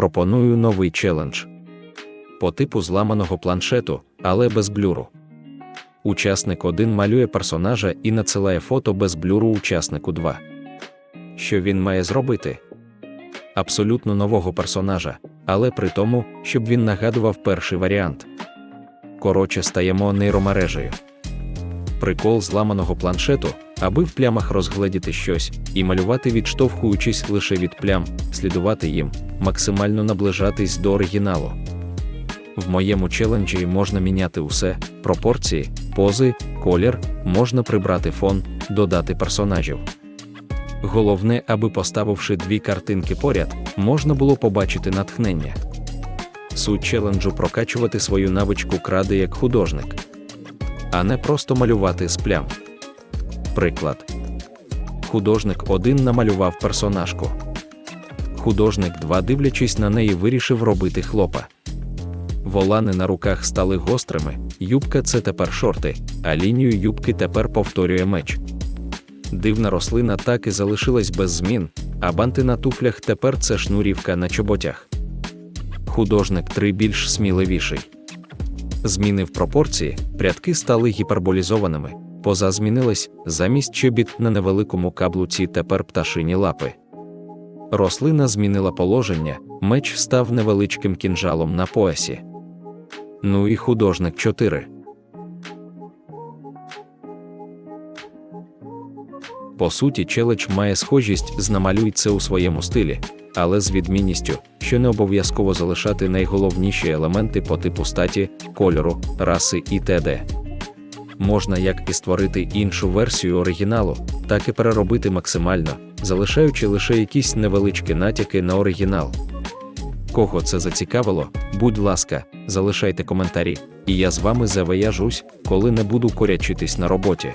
пропоную новий челендж. По типу зламаного планшету, але без блюру. Учасник 1 малює персонажа і надсилає фото без блюру учаснику 2. Що він має зробити? Абсолютно нового персонажа, але при тому, щоб він нагадував перший варіант. Коротше, стаємо нейромережею. Прикол зламаного планшету, аби в плямах розгледіти щось і малювати, відштовхуючись лише від плям, слідувати їм, максимально наближатись до оригіналу. В моєму челенджі можна міняти усе: пропорції, пози, колір, можна прибрати фон, додати персонажів. Головне, аби поставивши дві картинки поряд, можна було побачити натхнення. Суть челенджу прокачувати свою навичку кради як художник, а не просто малювати з плям. Приклад. Художник 1 намалював персонажку. Художник 2, дивлячись на неї, вирішив робити хлопа. Волани на руках стали гострими, юбка це тепер шорти, а лінію юбки тепер повторює меч. Дивна рослина так і залишилась без змін, а банти на туфлях тепер це шнурівка на чоботях. Художник 3 більш сміливіший. Змінив пропорції, прядки стали гіперболізованими, поза змінилась, замість чобіт на невеликому каблуці тепер пташині лапи. Рослина змінила положення, меч став невеличким кінжалом на поясі. Ну і художник 4. По суті, челедж має схожість з намалюй це у своєму стилі, але з відмінністю, що не обов'язково залишати найголовніші елементи по типу статі, кольору, раси і т.д. Можна як і створити іншу версію оригіналу, так і переробити максимально, залишаючи лише якісь невеличкі натяки на оригінал. Кого це зацікавило, будь ласка, залишайте коментарі, і я з вами завияжусь, коли не буду корячитись на роботі.